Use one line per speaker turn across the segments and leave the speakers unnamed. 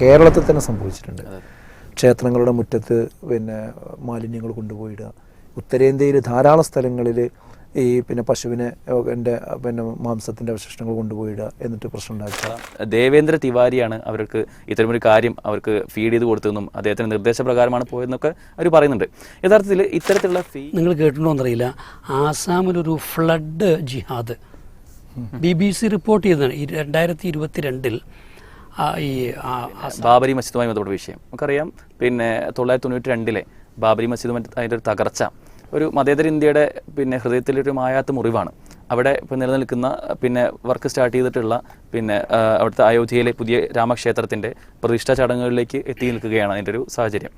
കേരളത്തിൽ തന്നെ സംഭവിച്ചിട്ടുണ്ട്. ക്ഷേത്രങ്ങളുടെ മുറ്റത്ത് പിന്നെ മാലിന്യങ്ങൾ കൊണ്ടുപോയിടുക. ഉത്തരേന്ത്യയിൽ ധാരാളം സ്ഥലങ്ങളിൽ ഈ പിന്നെ പശുവിനെ എന്റെ പിന്നെ മാംസത്തിന്റെ അവശിഷ്ടങ്ങൾ കൊണ്ടുപോയിടുക എന്നിട്ട് പ്രശ്നം ഉണ്ടാക്കുക.
ദേവേന്ദ്ര തിവാരിയാണ് അവർക്ക് ഇത്തരമൊരു കാര്യം അവർക്ക് ഫീഡ് ചെയ്ത് കൊടുത്തതെന്നും അദ്ദേഹത്തിന്റെ നിർദ്ദേശപ്രകാരമാണ് പോയതെന്നൊക്കെ അവർ പറയുന്നുണ്ട്. യഥാർത്ഥത്തിൽ ഇത്തരത്തിലുള്ള ഫീ
നിങ്ങൾ കേട്ടിട്ടുണ്ടോ എന്നറിയില്ല. ആസാമിലൊരു ഫ്ലഡ് ജിഹാദ്. ബി ബി സി റിപ്പോർട്ട് ചെയ്തതാണ്. ഈ രണ്ടായിരത്തി ഇരുപത്തിരണ്ടിൽ ഈ
ബാബരി മസ്ജിദുമായി ബന്ധപ്പെട്ട വിഷയം. നമുക്കറിയാം പിന്നെ തൊള്ളായിരത്തി തൊണ്ണൂറ്റി രണ്ടിലെ ബാബരി മസ്ജിദുമായി അതിന്റെ ഒരു തകർച്ച ഒരു മതേതര ഇന്ത്യയുടെ പിന്നെ ഹൃദയത്തിലൊരു മായാത്ത മുറിവാണ്. അവിടെ ഇപ്പോൾ നിലനിൽക്കുന്ന പിന്നെ വർക്ക് സ്റ്റാർട്ട് ചെയ്തിട്ടുള്ള പിന്നെ അവിടുത്തെ അയോധ്യയിലെ പുതിയ രാമക്ഷേത്രത്തിന്റെ പ്രതിഷ്ഠാ ചടങ്ങുകളിലേക്ക് എത്തി നിൽക്കുകയാണ് അതിന്റെ ഒരു സാഹചര്യം.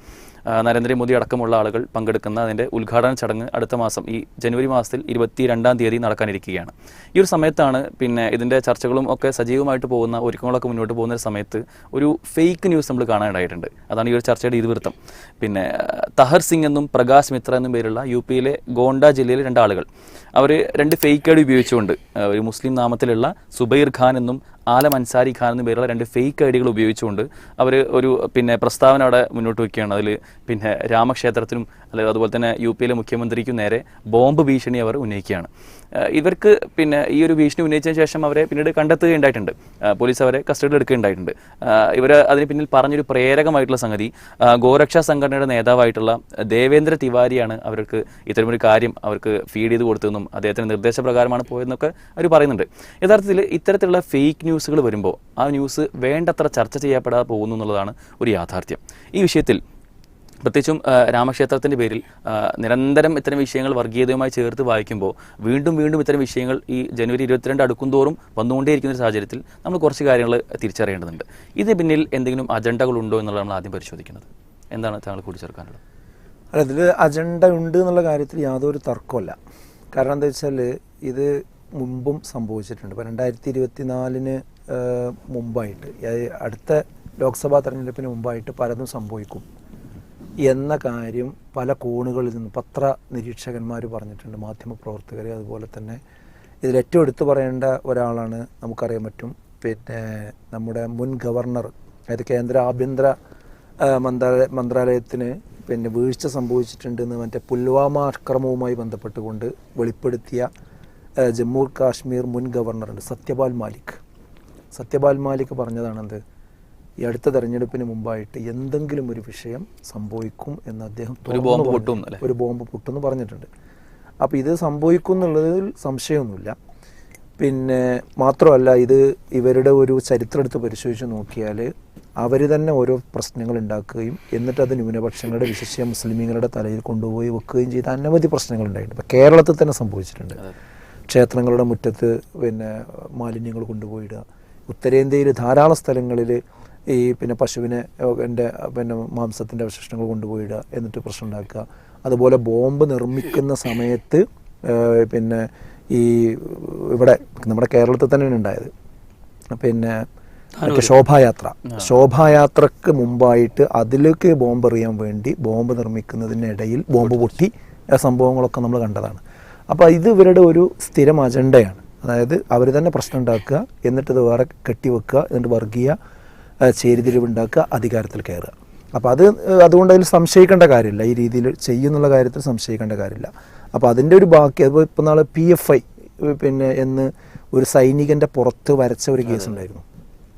നരേന്ദ്രമോദി അടക്കമുള്ള ആളുകൾ പങ്കെടുക്കുന്ന അതിന്റെ ഉദ്ഘാടന ചടങ്ങ് അടുത്ത മാസം ഈ ജനുവരി മാസത്തിൽ ഇരുപത്തി രണ്ടാം തീയതി നടക്കാനിരിക്കുകയാണ്. ഈ ഒരു സമയത്താണ് പിന്നെ ഇതിന്റെ ചർച്ചകളും ഒക്കെ സജീവമായിട്ട് പോകുന്ന ഒരുക്കങ്ങളൊക്കെ മുന്നോട്ട് പോകുന്ന ഒരു സമയത്ത് ഒരു ഫേക്ക് ന്യൂസ് നമ്മൾ കാണാനിടയിട്ടുണ്ട് അതാണ് ഈ ഒരു ചർച്ചയുടെ ഇതിവൃത്തം. പിന്നെ തഹർ സിംഗ് എന്നും പ്രകാശ് മിത്ര എന്നും പേരുള്ള യു പിയിലെ ഗോണ്ട ജില്ലയിലെ രണ്ടാളുകൾ അവർ രണ്ട് ഫേക്ക് ഐഡി ഉപയോഗിച്ചുകൊണ്ട് ഒരു മുസ്ലിം നാമത്തിലുള്ള സുബൈർ ഖാൻ എന്നും ആലം അൻസാരി ഖാൻ എന്ന പേരുള്ള രണ്ട് ഫേക്ക് ഐഡികൾ ഉപയോഗിച്ചുകൊണ്ട് അവർ ഒരു പിന്നെ പ്രസ്താവന അവിടെ മുന്നോട്ട് വയ്ക്കുകയാണ് അതിൽ പിന്നെ രാമക്ഷേത്രത്തിനും അല്ലെങ്കിൽ അതുപോലെ തന്നെ യു പിയിലെ മുഖ്യമന്ത്രിക്കും നേരെ ബോംബ് ഭീഷണി അവർ ഉന്നയിക്കുകയാണ്. ഇവർക്ക് പിന്നെ ഈ ഒരു ഭീഷണി ഉന്നയിച്ചതിന് ശേഷം അവരെ പിന്നീട് കണ്ടെത്തുകയുണ്ടായിട്ടുണ്ട്. പോലീസ് അവരെ കസ്റ്റഡിയിൽ എടുക്കുകയുണ്ടായിട്ടുണ്ട്. ഇവർ അതിന് പിന്നിൽ പറഞ്ഞൊരു പ്രേരകമായിട്ടുള്ള സംഗതി ഗോരക്ഷാ സംഘടനയുടെ നേതാവായിട്ടുള്ള ദേവേന്ദ്ര തിവാരിയാണ് അവർക്ക് ഇത്തരമൊരു കാര്യം അവർക്ക് ഫീഡ് ചെയ്ത് കൊടുത്തതെന്നും അദ്ദേഹത്തിന്റെ നിർദ്ദേശപ്രകാരമാണ് പോയതെന്നൊക്കെ അവർ പറയുന്നുണ്ട്. യഥാർത്ഥത്തിൽ ഇത്തരത്തിലുള്ള ഫേക്ക് ന്യൂസുകൾ വരുമ്പോൾ ആ ന്യൂസ് വേണ്ടത്ര ചർച്ച ചെയ്യപ്പെടാതെ പോകുന്നു എന്നുള്ളതാണ് ഒരു യാഥാർത്ഥ്യം. ഈ വിഷയത്തിൽ പ്രത്യേകിച്ചും രാമക്ഷേത്രത്തിന്റെ പേരിൽ നിരന്തരം ഇത്തരം വിഷയങ്ങൾ വർഗീയതയുമായി ചേർത്ത് വായിക്കുമ്പോൾ വീണ്ടും വീണ്ടും ഇത്തരം വിഷയങ്ങൾ ഈ ജനുവരി ഇരുപത്തിരണ്ട് അടുക്കുംതോറും വന്നുകൊണ്ടേയിരിക്കുന്ന ഒരു സാഹചര്യത്തിൽ നമ്മൾ കുറച്ച് കാര്യങ്ങൾ തിരിച്ചറിയേണ്ടതുണ്ട്. ഇതിന് പിന്നിൽ എന്തെങ്കിലും അജണ്ടകളുണ്ടോ എന്നുള്ളത് നമ്മൾ ആദ്യം പരിശോധിക്കുന്നത് എന്താണ് താങ്കൾ കൂട്ടിച്ചേർക്കാനുള്ളത്?
അല്ല ഇതിൽ അജണ്ട ഉണ്ട് എന്നുള്ള കാര്യത്തിൽ യാതൊരു തർക്കമല്ല കാരണം എന്താ വെച്ചാൽ ഇത് മുമ്പും സംഭവിച്ചിട്ടുണ്ട്. ഇപ്പോൾ രണ്ടായിരത്തി ഇരുപത്തി നാലിന് മുമ്പായിട്ട് അടുത്ത ലോക്സഭാ തെരഞ്ഞെടുപ്പിന് മുമ്പായിട്ട് പലതും സംഭവിക്കും. എന്ന കാര്യം പല കോണുകളിൽ നിന്ന് പത്ര നിരീക്ഷകന്മാർ പറഞ്ഞിട്ടുണ്ട് മാധ്യമപ്രവർത്തകർ അതുപോലെ തന്നെ ഇതിൽ ഏറ്റവും എടുത്തു പറയേണ്ട ഒരാളാണ് നമുക്കറിയാൻ പറ്റും. പിന്നെ നമ്മുടെ മുൻ ഗവർണർ അതായത് കേന്ദ്ര ആഭ്യന്തര മന്ത്രാലയ മന്ത്രാലയത്തിന് പിന്നെ വീഴ്ച സംഭവിച്ചിട്ടുണ്ടെന്ന് മറ്റേ പുൽവാമ ആക്രമവുമായി ബന്ധപ്പെട്ടുകൊണ്ട് വെളിപ്പെടുത്തിയ ജമ്മു കാശ്മീർ മുൻ ഗവർണറുണ്ട് സത്യപാൽ മാലിക്. സത്യപാൽ മാലിക് പറഞ്ഞതാണെന്ത്? ഈ അടുത്ത തെരഞ്ഞെടുപ്പിന് മുമ്പായിട്ട് എന്തെങ്കിലും ഒരു വിഷയം സംഭവിക്കും എന്ന് അദ്ദേഹം ഒരു
ബോംബ്. പൊട്ടും
ഒരു ബോംബ് പൊട്ടുമെന്ന് പറഞ്ഞിട്ടുണ്ട്. അപ്പോൾ ഇത് സംഭവിക്കും എന്നുള്ളതിൽ സംശയമൊന്നുമില്ല. പിന്നെ മാത്രമല്ല ഇത് ഇവരുടെ ഒരു ചരിത്രം എടുത്ത് പരിശോധിച്ച് നോക്കിയാൽ അവർ തന്നെ ഓരോ പ്രശ്നങ്ങൾ ഉണ്ടാക്കുകയും എന്നിട്ട് അത് ന്യൂനപക്ഷങ്ങളുടെ വിശിഷ്യ മുസ്ലിമീങ്ങളുടെ തലയിൽ കൊണ്ടുപോയി വെക്കുകയും ചെയ്ത അനവധി പ്രശ്നങ്ങൾ ഉണ്ടായിട്ടുണ്ട്. ഇപ്പോൾ കേരളത്തിൽ തന്നെ സംഭവിച്ചിട്ടുണ്ട്. ക്ഷേത്രങ്ങളുടെ മുറ്റത്ത് പിന്നെ മാലിന്യങ്ങൾ കൊണ്ടുപോയിടുക. ഉത്തരേന്ത്യയിൽ ധാരാളം സ്ഥലങ്ങളിൽ ഈ പിന്നെ പശുവിനെ എന്റെ പിന്നെ മാംസത്തിന്റെ അവശിഷ്ടങ്ങൾ കൊണ്ടുപോയിടുക എന്നിട്ട് പ്രശ്നം ഉണ്ടാക്കുക അതുപോലെ ബോംബ് നിർമ്മിക്കുന്ന സമയത്ത് പിന്നെ ഈ ഇവിടെ നമ്മുടെ കേരളത്തിൽ തന്നെയാണ് ഉണ്ടായത്. പിന്നെ ശോഭായാത്ര. ശോഭായാത്രക്ക് മുമ്പായിട്ട് അതിലേക്ക് ബോംബ് എറിയാൻ വേണ്ടി ബോംബ് നിർമ്മിക്കുന്നതിനിടയിൽ ബോംബ് പൊട്ടി. സംഭവങ്ങളൊക്കെ നമ്മൾ കണ്ടതാണ്. അപ്പോൾ ഇത് ഇവരുടെ ഒരു സ്ഥിരം അജണ്ടയാണ്. അതായത് അവർ തന്നെ പ്രശ്നം ഉണ്ടാക്കുക എന്നിട്ട് ഇത് വേറെ കെട്ടിവെക്കുക എന്നിട്ട് വർഗീയ ചേരിതിരിവുണ്ടാക്കുക അധികാരത്തിൽ കയറുക. അപ്പോൾ അത് അതുകൊണ്ട് അതിൽ സംശയിക്കേണ്ട കാര്യമില്ല. ഈ രീതിയിൽ ചെയ്യുന്നുള്ള കാര്യത്തിൽ സംശയിക്കേണ്ട കാര്യമില്ല. അപ്പോൾ അതിന്റെ ഒരു ബാക്കി അതുപോലെ ഇപ്പോൾ നാളെ പി എഫ് ഐ പിന്നെ എന്ന് ഒരു സൈനികന്റെ പുറത്ത് വരച്ച ഒരു കേസ് ഉണ്ടായിരുന്നു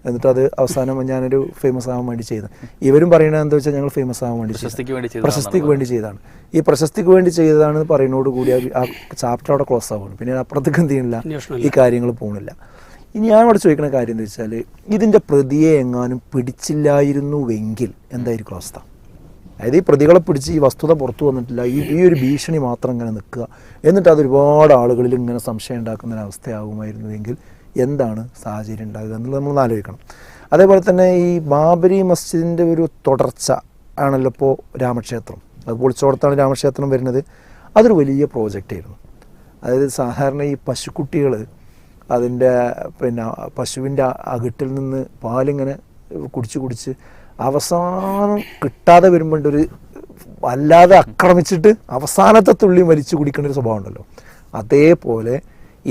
എന്നിട്ട് അത് അവസാനം ഞാനൊരു ഫേമസ് ആവാൻ വേണ്ടി ചെയ്തു. ഇവരും പറയുന്നത് എന്താ വെച്ചാൽ ഞങ്ങൾ ഫേമസ് ആവാൻ വേണ്ടി.
പ്രശസ്തിക്ക് വേണ്ടി
ചെയ്തതാണ്. ഈ പ്രശസ്തിക്ക് വേണ്ടി ചെയ്തതാണ് പറയുന്നതോട് കൂടി ആ- ആ ചാപ്റ്റർ അവിടെ ക്ലോസ് ആവുകയാണ്. പിന്നെ അപ്പുറത്തേക്ക് എന്ത് ചെയ്യുന്നില്ല ഈ കാര്യങ്ങൾ പോകുന്നില്ല ഇനി ഞാൻ ഇവിടെ ചോദിക്കുന്ന കാര്യം എന്താ വെച്ചാൽ ഇതിന്റെ പ്രതിയെ എങ്ങാനും പിടിച്ചില്ലായിരുന്നുവെങ്കിൽ എന്തായിരിക്കും അവസ്ഥ? അതായത് ഈ പ്രതികളെ പിടിച്ച് ഈ വസ്തുത പുറത്തു വന്നിട്ടില്ല ഈ ഈ ഒരു ഭീഷണി മാത്രം ഇങ്ങനെ നിൽക്കുക എന്നിട്ട് അത് ഒരുപാട് ആളുകളിൽ ഇങ്ങനെ സംശയം ഉണ്ടാക്കുന്ന ഒരു അവസ്ഥയാകുമായിരുന്നുവെങ്കിൽ എന്താണ് സാഹചര്യം ഉണ്ടാകുക എന്നുള്ളത് നമ്മൾ ആലോചിക്കണം. അതേപോലെ തന്നെ ഈ ബാബരി മസ്ജിദിന്റെ ഒരു തുടർച്ച ആണല്ലോ ഇപ്പോൾ രാമക്ഷേത്രം. അത് പൊളിച്ചോടത്താണ് രാമക്ഷേത്രം വരുന്നത്. അതൊരു വലിയ പ്രോജക്റ്റ് ആയിരുന്നു അതായത് സാധാരണ ഈ പശുക്കുട്ടികൾ അതിന്റെ പിന്നെ പശുവിന്റെ അകിട്ടിൽ നിന്ന് പാലിങ്ങനെ കുടിച്ച് കുടിച്ച് അവസാനം കിട്ടാതെ വരുമ്പോണ്ട് ഒരു അല്ലാതെ ആക്രമിച്ചിട്ട് അവസാനത്തെ തുള്ളി മരിച്ചു കുടിക്കുന്ന ഒരു സ്വഭാവം ഉണ്ടല്ലോ. അതേപോലെ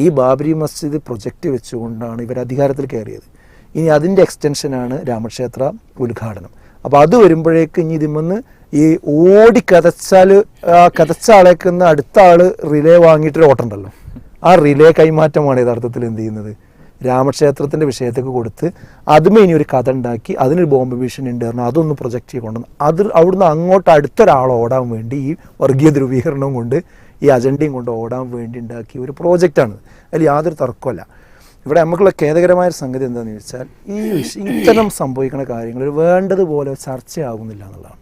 ഈ ബാബരി മസ്ജിദ് പ്രൊജക്റ്റ് വെച്ചുകൊണ്ടാണ് ഇവർ അധികാരത്തിൽ കയറിയത്. ഇനി അതിന്റെ എക്സ്റ്റൻഷനാണ് രാമക്ഷേത്ര ഉദ്ഘാടനം. അപ്പോൾ അത് വരുമ്പോഴേക്ക് ഇനി ഇതിമെന്ന് ഈ ഓടി കതച്ചാൽ കതച്ച ആളേക്കുന്ന അടുത്ത ആൾ റിലേ വാങ്ങിയിട്ടൊരു ഓട്ടമുണ്ടല്ലോ ആ റിലേ കൈമാറ്റമാണ് യഥാർത്ഥത്തിൽ എന്ത് ചെയ്യുന്നത്? രാമക്ഷേത്രത്തിന്റെ വിഷയത്തേക്ക് കൊടുത്ത് അതുമേ ഇനി ഒരു കഥ ഉണ്ടാക്കി അതിനൊരു ബോംബ് ഭീഷണി ഉണ്ട് കാരണം അതൊന്ന് പ്രൊജക്റ്റ് ചെയ്ത് കൊണ്ടുവന്ന് അത് അവിടുന്ന് അങ്ങോട്ട് അടുത്തൊരാൾ ഓടാൻ വേണ്ടി ഈ വർഗീയ ധ്രുവീകരണവും കൊണ്ട് ഈ അജണ്ടയും കൊണ്ട് ഓടാൻ വേണ്ടി ഉണ്ടാക്കിയ ഒരു പ്രോജക്റ്റാണ് അതിൽ യാതൊരു തർക്കമല്ല ഇവിടെ നമുക്കുള്ള ഖേദകരമായ സംഗതി എന്താണെന്ന് ചോദിച്ചാൽ ഈ ഇത്തരം സംഭവിക്കുന്ന കാര്യങ്ങൾ വേണ്ടതുപോലെ ചർച്ചയാകുന്നില്ല എന്നുള്ളതാണ്.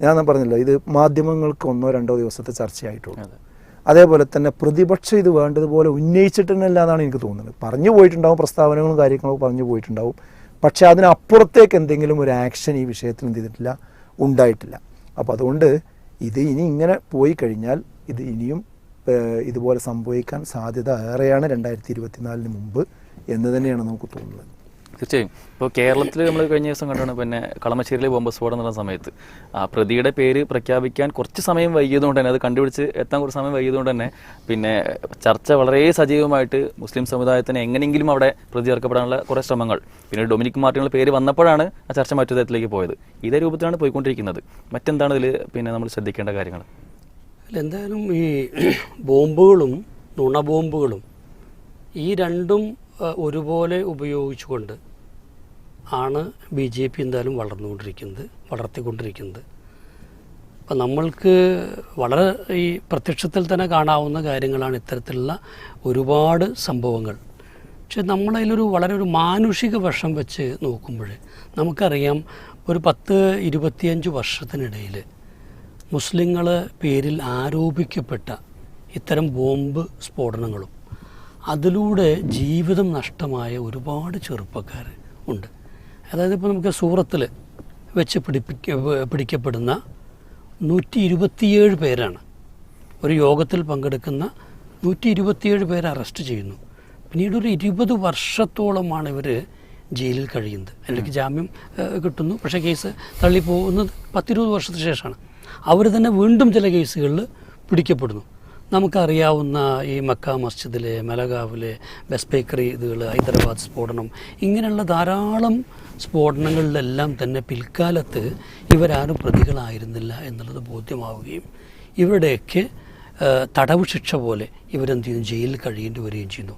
ഞാൻ പറഞ്ഞല്ലോ ഇത് മാധ്യമങ്ങൾക്ക് ഒന്നോ രണ്ടോ ദിവസത്തെ ചർച്ചയായിട്ടുള്ളൂ. അതേപോലെ തന്നെ പ്രതിപക്ഷം ഇത് വേണ്ടതുപോലെ ഉന്നയിച്ചിട്ടില്ല എന്നാണ് എനിക്ക് തോന്നുന്നത്. പറഞ്ഞു പോയിട്ടുണ്ടാവും പ്രസ്താവനകളും കാര്യങ്ങളും പറഞ്ഞു പോയിട്ടുണ്ടാവും. പക്ഷേ അതിനപ്പുറത്തേക്ക് എന്തെങ്കിലും ഒരു ആക്ഷൻ ഈ വിഷയത്തിൽ എന്ത് ചെയ്തിട്ടില്ല? ഉണ്ടായിട്ടില്ല. അപ്പോൾ അതുകൊണ്ട് ഇത് ഇനി ഇങ്ങനെ പോയി കഴിഞ്ഞാൽ ഇത് ഇനിയും ഇതുപോലെ സംഭവിക്കാൻ സാധ്യത ഏറെയാണ് രണ്ടായിരത്തി ഇരുപത്തിനാലിന് മുമ്പ് എന്ന് തന്നെയാണ് നമുക്ക് തോന്നുന്നത്.
തീർച്ചയായും. ഇപ്പോൾ കേരളത്തിൽ നമ്മൾ കഴിഞ്ഞ ദിവസം കണ്ടാണ് പിന്നെ കളമശ്ശേരിയിലെ ബോംബ് സ്ഫോടനം നടന്ന സമയത്ത്. ആ പ്രതിയുടെ പേര് പ്രഖ്യാപിക്കാൻ കുറച്ച് സമയം വൈകിയതുകൊണ്ട് തന്നെ അത് കണ്ടുപിടിച്ച് എത്താൻ കുറച്ച് സമയം വൈകിയതുകൊണ്ട് തന്നെ പിന്നെ ചർച്ച വളരെ സജീവമായിട്ട് മുസ്ലിം സമുദായത്തിന് എങ്ങനെയെങ്കിലും അവിടെ പ്രതി ചേർക്കപ്പെടാനുള്ള കുറേ ശ്രമങ്ങൾ. പിന്നെ ഡൊമിനിക് മാർട്ടിനുള്ള പേര് വന്നപ്പോഴാണ് ആ ചർച്ച മറ്റു തരത്തിലേക്ക് പോയത്. ഇതേ രൂപത്തിലാണ് പോയിക്കൊണ്ടിരിക്കുന്നത്. മറ്റെന്താണ് ഇതിൽ പിന്നെ നമ്മൾ ശ്രദ്ധിക്കേണ്ട കാര്യങ്ങൾ?
എന്തായാലും ഈ ബോംബുകളും നുണബോംബുകളും ഈ രണ്ടും ഒരുപോലെ ഉപയോഗിച്ചുകൊണ്ട് ആണ് ബി ജെ പി എന്തായാലും വളർന്നുകൊണ്ടിരിക്കുന്നത് വളർത്തിക്കൊണ്ടിരിക്കുന്നത്. അപ്പം നമ്മൾക്ക് വളരെ ഈ പ്രത്യക്ഷത്തിൽ തന്നെ കാണാവുന്ന കാര്യങ്ങളാണ് ഇത്തരത്തിലുള്ള ഒരുപാട് സംഭവങ്ങൾ. പക്ഷെ നമ്മളതിലൊരു വളരെ ഒരു മാനുഷിക വശം വെച്ച് നോക്കുമ്പോൾ നമുക്കറിയാം ഒരു പത്ത് ഇരുപത്തിയഞ്ച് വർഷത്തിനിടയിൽ മുസ്ലിങ്ങൾ പേരിൽ ആരോപിക്കപ്പെട്ട ഇത്തരം ബോംബ് സ്ഫോടനങ്ങളും അതിലൂടെ ജീവിതം നഷ്ടമായ ഒരുപാട് ചെറുപ്പക്കാർ ഉണ്ട്. അതായത് ഇപ്പോൾ നമുക്ക് സൂറത്തിൽ വെച്ച് പിടിപ്പിക്ക പിടിക്കപ്പെടുന്ന നൂറ്റി ഇരുപത്തിയേഴ് പേരാണ്. ഒരു യോഗത്തിൽ പങ്കെടുക്കുന്ന നൂറ്റി ഇരുപത്തിയേഴ് പേരെ അറസ്റ്റ് ചെയ്യുന്നു. പിന്നീട് ഒരു ഇരുപത് വർഷത്തോളമാണ് ഇവർ ജയിലിൽ കഴിയുന്നത്. അല്ലെങ്കിൽ ജാമ്യം കിട്ടുന്നു. പക്ഷേ കേസ് തള്ളിപ്പോകുന്നത് പത്തിരുപത് വർഷത്തിന് ശേഷമാണ്. അവർ തന്നെ വീണ്ടും ചില കേസുകളിൽ പിടിക്കപ്പെടുന്നു. നമുക്കറിയാവുന്ന ഈ മക്ക മസ്ജിദിലെ മലഗാവിലെ ബസ് ബേക്കറി ഇതുകൾ ഹൈദരാബാദ് സ്ഫോടനം ഇങ്ങനെയുള്ള ധാരാളം സ്ഫോടനങ്ങളിലെല്ലാം തന്നെ പിൽക്കാലത്ത് ഇവരാരും പ്രതികളായിരുന്നില്ല എന്നുള്ളത് ബോധ്യമാവുകയും ഇവരുടെയൊക്കെ തടവ് ശിക്ഷ പോലെ ഇവരെന്ത് ചെയ്യുന്നു ജയിലിൽ കഴിയേണ്ടി വരികയും ചെയ്യുന്നു.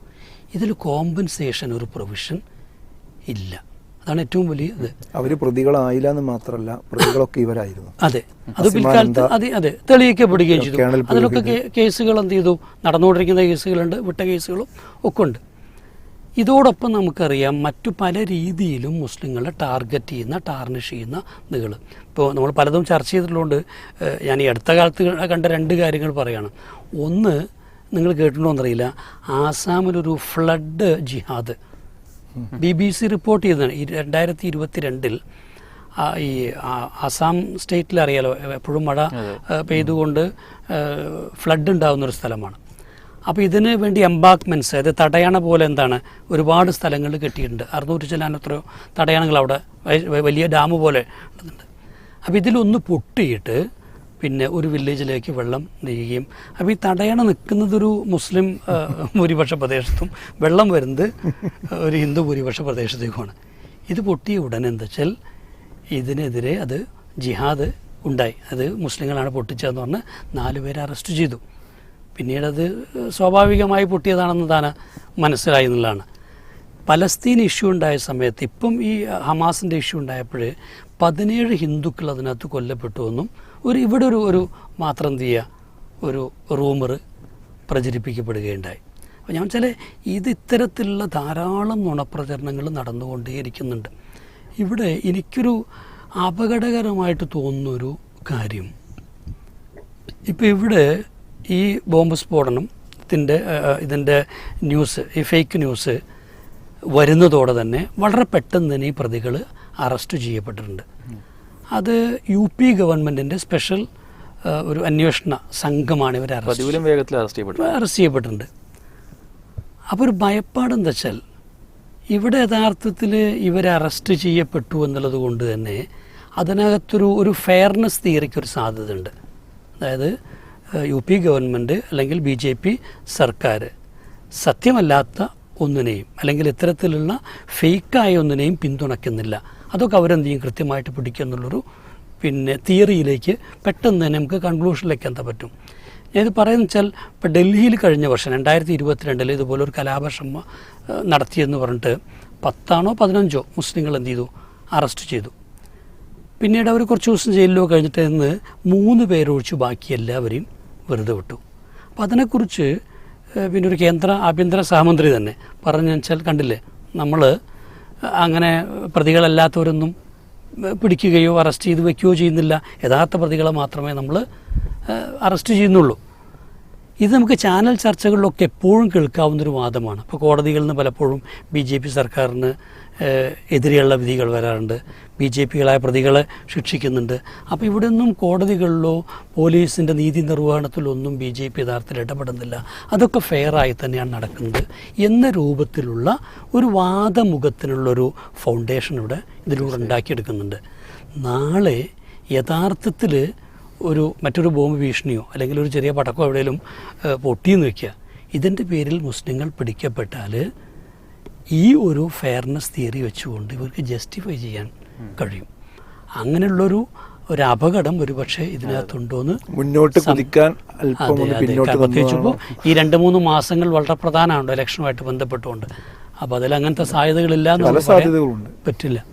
ഇതിൽ കോമ്പൻസേഷൻ ഒരു പ്രൊവിഷൻ ഇല്ല. അതാണ് ഏറ്റവും വലിയ ഇത്.
അവർ പ്രതികളായില്ല എന്ന് മാത്രമല്ല പ്രതികളൊക്കെ ഇവരായിരുന്നു.
അതെ. അത് പിൽക്കാലത്ത് അതെ അതെ തെളിയിക്കപ്പെടുകയും ചെയ്തു. അതിലൊക്കെ കേസുകൾ എന്ത് ചെയ്തു? നടന്നുകൊണ്ടിരിക്കുന്ന കേസുകളുണ്ട് വിട്ട കേസുകളും ഒക്കെ ഉണ്ട് ഇതോടൊപ്പം നമുക്കറിയാം മറ്റു പല രീതിയിലും മുസ്ലിങ്ങളെ ടാർഗറ്റ് ചെയ്യുന്ന ടാർണിഷ് ചെയ്യുന്ന ഇതുകൾ ഇപ്പോൾ നമ്മൾ പലതും ചർച്ച ചെയ്തിട്ടുള്ളതുകൊണ്ട് ഞാൻ ഈ അടുത്ത കാലത്ത് കണ്ട രണ്ട് കാര്യങ്ങൾ പറയുകയാണ് ഒന്ന് നിങ്ങൾ കേട്ടിട്ടുണ്ടോ എന്നറിയില്ല. ആസാമിലൊരു ഫ്ലഡ് ജിഹാദ്. ബി ബി സി റിപ്പോർട്ട് ചെയ്തതാണ്. ഈ രണ്ടായിരത്തി ഇരുപത്തി രണ്ടിൽ ഈ അസാം സ്റ്റേറ്റിൽ അറിയാലോ എപ്പോഴും മഴ പെയ്തുകൊണ്ട് ഫ്ലഡ് ഉണ്ടാകുന്ന ഒരു സ്ഥലമാണ്. അപ്പോൾ ഇതിന് വേണ്ടി എംബാക്ക്മെന്റ്സ് അതായത് തടയണ പോലെ എന്താണ് ഒരുപാട് സ്ഥലങ്ങൾ കെട്ടിയിട്ടുണ്ട്. അറുന്നൂറ്റി ചെല്ലാൻ എത്രയോ തടയണകൾ അവിടെ വലിയ ഡാം പോലെ ഉണ്ട് അപ്പോൾ ഇതിലൊന്ന് പൊട്ടിയിട്ട് പിന്നെ ഒരു വില്ലേജിലേക്ക് വെള്ളം നീങ്ങുകയും. അപ്പോൾ ഈ തടയണ നിൽക്കുന്നതൊരു മുസ്ലിം ഭൂരിപക്ഷ പ്രദേശത്തും വെള്ളം വരുന്നത് ഒരു ഹിന്ദു ഭൂരിപക്ഷ പ്രദേശത്തേക്കുമാണ്. ഇത് പൊട്ടിയ ഉടനെ എന്താ വെച്ചാൽ ഇതിനെതിരെ അത് ജിഹാദ് ഉണ്ടായി. അത് മുസ്ലിങ്ങളാണ് പൊട്ടിച്ചതെന്ന് പറഞ്ഞ് നാല് പേരെ അറസ്റ്റ് ചെയ്തു. പിന്നീട് അത് സ്വാഭാവികമായി പൊട്ടിയതാണെന്ന് താൻ മനസ്സിലായി എന്നുള്ളതാണ്. പലസ്തീൻ ഇഷ്യൂ ഉണ്ടായ സമയത്ത് ഇപ്പം ഈ ഹമാസിന്റെ ഇഷ്യൂ ഉണ്ടായപ്പോൾ പതിനേഴ് ഹിന്ദുക്കൾ അതിനകത്ത് കൊല്ലപ്പെട്ടു എന്നും ഒരു ഇവിടെ ഒരു ഒരു മാത്രം ചെയ്യുക ഒരു റൂമർ പ്രചരിപ്പിക്കപ്പെടുകയുണ്ടായി. അപ്പോൾ ഞാൻ വെച്ചാൽ ഇത് ഇത്തരത്തിലുള്ള ധാരാളം നുണപ്രചരണങ്ങൾ നടന്നുകൊണ്ടേയിരിക്കുന്നുണ്ട്. ഇവിടെ എനിക്കൊരു അപകടകരമായിട്ട് തോന്നുന്നൊരു കാര്യം. ഇപ്പോൾ ഇവിടെ ഈ ബോംബ് സ്ഫോടനം ത്തിന്റെ ഇതിന്റെ ന്യൂസ് ഈ ഫേക്ക് ന്യൂസ് വരുന്നതോടെ തന്നെ വളരെ പെട്ടെന്ന് തന്നെ ഈ പ്രതികൾ അറസ്റ്റ് ചെയ്യപ്പെട്ടിട്ടുണ്ട്. അത് യു പി ഗവൺമെന്റിന്റെ സ്പെഷ്യൽ ഒരു അന്വേഷണ സംഘമാണ് ഇവർ അറസ്റ്റ്
വേഗത്തിൽ അറസ്റ്റ് ചെയ്യപ്പെട്ടു
അറസ്റ്റ് ചെയ്യപ്പെട്ടിട്ടുണ്ട്. അപ്പോൾ ഒരു ഭയപ്പാടെന്താ വെച്ചാൽ ഇവിടെ യഥാർത്ഥത്തിൽ ഇവർ അറസ്റ്റ് ചെയ്യപ്പെട്ടു എന്നുള്ളത് കൊണ്ട് തന്നെ അതിനകത്തൊരു ഒരു ഫെയർനെസ് തിയറിക്ക് ഒരു സാധ്യതയുണ്ട്. അതായത് യു പി ഗവൺമെന്റ് അല്ലെങ്കിൽ ബി ജെ പി സർക്കാർ സത്യമല്ലാത്ത ഒന്നിനെയും അല്ലെങ്കിൽ ഇത്തരത്തിലുള്ള ഫേക്കായ ഒന്നിനെയും പിന്തുണയ്ക്കുന്നില്ല. അതൊക്കെ അവരെന്ത് ചെയ്യും കൃത്യമായിട്ട് പിടിക്കും എന്നുള്ളൊരു പിന്നെ തിയറിയിലേക്ക് പെട്ടെന്ന് തന്നെ നമുക്ക് കൺക്ലൂഷനിലേക്ക് എന്താ പറ്റും? ഞാനിത് പറയുന്നത് വെച്ചാൽ ഇപ്പോൾ ഡൽഹിയിൽ കഴിഞ്ഞ വർഷം രണ്ടായിരത്തി ഇരുപത്തിരണ്ടിൽ ഇതുപോലെ ഒരു കലാപക്ഷമ നടത്തിയെന്ന് പറഞ്ഞിട്ട് പത്താണോ പതിനഞ്ചോ മുസ്ലിങ്ങൾ എന്ത് ചെയ്തു? അറസ്റ്റ് ചെയ്തു. പിന്നീട് അവർ കുറച്ച് ദിവസം ജയിലിലോ കഴിഞ്ഞിട്ട് നിന്ന് മൂന്ന് പേരൊഴിച്ച് ബാക്കി എല്ലാവരെയും വെറുതെ വിട്ടു. അപ്പോൾ അതിനെക്കുറിച്ച് പിന്നെ ഒരു കേന്ദ്ര ആഭ്യന്തര സഹമന്ത്രി തന്നെ പറഞ്ഞു വെച്ചാൽ കണ്ടില്ലേ? നമ്മൾ അങ്ങനെ പ്രതികളല്ലാത്തവരൊന്നും പിടിക്കുകയോ അറസ്റ്റ് ചെയ്ത് വെക്കുകയോ ചെയ്യുന്നില്ല. യഥാർത്ഥ പ്രതികളെ മാത്രമേ നമ്മൾ അറസ്റ്റ് ചെയ്യുന്നുള്ളൂ. ഇത് നമുക്ക് ചാനൽ ചർച്ചകളിലൊക്കെ എപ്പോഴും കേൾക്കാവുന്നൊരു വാദമാണ്. ഇപ്പോൾ കോടതികളിൽ നിന്ന് പലപ്പോഴും ബി ജെ പി സർക്കാരിന് എതിരെയുള്ള വിധികൾ വരാറുണ്ട്. ബി ജെ പികളായ പ്രതികളെ ശിക്ഷിക്കുന്നുണ്ട്. അപ്പോൾ ഇവിടെ നിന്നും കോടതികളിലോ പോലീസിന്റെ നീതി നിർവഹണത്തിലൊന്നും ബി ജെ പി യഥാർത്ഥത്തിൽ ഇടപെടുന്നില്ല. അതൊക്കെ ഫെയറായി തന്നെയാണ് നടക്കുന്നത് എന്ന രൂപത്തിലുള്ള ഒരു വാദമുഖത്തിനുള്ളൊരു ഫൗണ്ടേഷൻ ഇവിടെ ഇതിലൂടെ ഉണ്ടാക്കിയെടുക്കുന്നുണ്ട്. നാളെ യഥാർത്ഥത്തിൽ ഒരു മറ്റൊരു ബോംബ് ഭീഷണിയോ അല്ലെങ്കിൽ ഒരു ചെറിയ പടക്കോ എവിടെയെങ്കിലും പൊട്ടിയെന്ന് വയ്ക്കുക ഇതിന്റെ പേരിൽ മുസ്ലിങ്ങൾ പിടിക്കപ്പെട്ടാൽ ഈ ഒരു ഫെയർനെസ് തിയറി വെച്ചുകൊണ്ട് ഇവർക്ക് ജസ്റ്റിഫൈ ചെയ്യാൻ കഴിയും. അങ്ങനെയുള്ളൊരു ഒരു അപകടം ഒരു പക്ഷേ ഇതിനകത്തുണ്ടോന്ന്
മുന്നോട്ട് കുതിക്കാൻ
പ്രത്യേകിച്ച് ഇപ്പോൾ ഈ രണ്ട് മൂന്ന് മാസങ്ങൾ വളരെ പ്രധാനമാണല്ലോ ഇലക്ഷനുമായിട്ട് ബന്ധപ്പെട്ടുകൊണ്ട്. അപ്പോൾ അതിൽ അങ്ങനത്തെ സാധ്യതകളില്ല എന്ന് പറ്റില്ല.